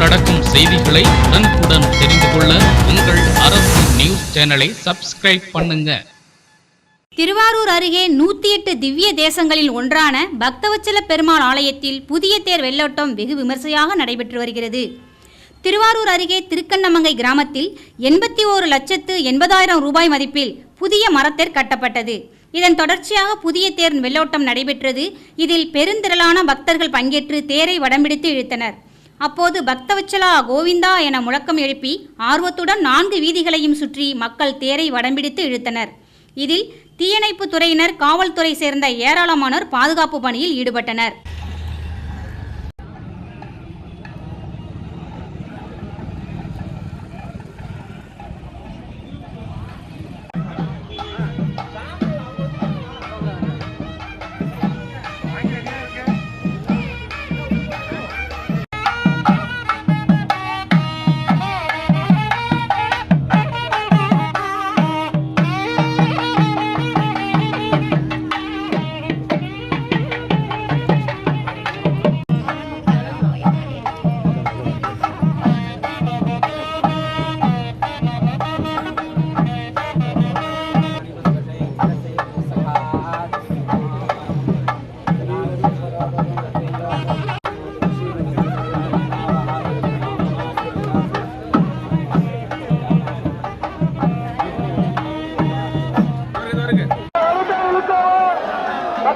நடக்கும் செய்திகளை உடனுக்குடன் தெரிந்து கொள்ள உங்கள் அரசு நியூஸ் சேனலை சப்ஸ்கிரைப் பண்ணுங்க. திருவாரூர் அருகே நூத்தி எட்டு திவ்ய தேசங்களில் ஒன்றான பக்தவச்சல பெருமாள் ஆலயத்தில் புதிய தேர் வெள்ளோட்டம் வெகு விமர்சையாக நடைபெற்று வருகிறது. திருவாரூர் அருகே திருக்கண்ணமங்கை கிராமத்தில் எண்பத்தி ஓரு லட்சத்து எண்பதாயிரம் ரூபாய் மதிப்பில் புதிய மரத்தேர் கட்டப்பட்டது. இதன் தொடர்ச்சியாக புதிய தேர் வெள்ளோட்டம் நடைபெற்றது. இதில் பெருந்திரளான பக்தர்கள் பங்கேற்று தேரை வடம்பிடித்து இழுத்தனர். அப்போது பக்தவச்சலா கோவிந்தா என முழக்கம் எழுப்பி ஆர்வத்துடன் நான்கு வீதிகளையும் சுற்றி மக்கள் தேரை வடம்பிடித்து இழுத்தனர். இதில் தீயணைப்பு துறையினர் காவல்துறை சேர்ந்த ஏராளமானோர் பாதுகாப்பு பணியில் ஈடுபட்டனர்.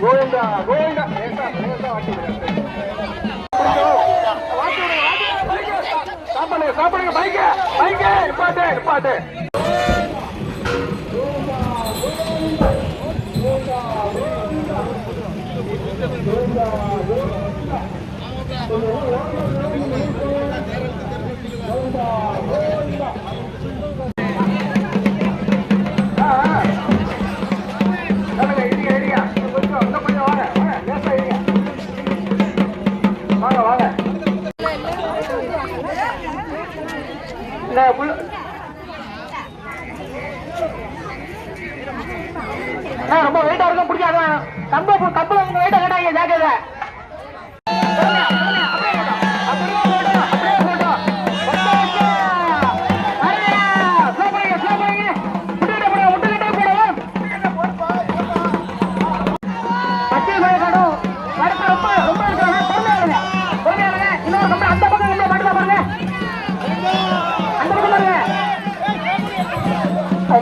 கோவிந்தா கோவிந்தா. லேசா லேசா வாட்டி சாப்பிடுங்க சாப்பிடுங்க பைக்கு பைக்கு. நிப்பாட்டு நிப்பாட்டு. Thank you. ரொம்ப வெயிட்டா இருக்கும் பிடிக்காதான் கம்பு கப்பல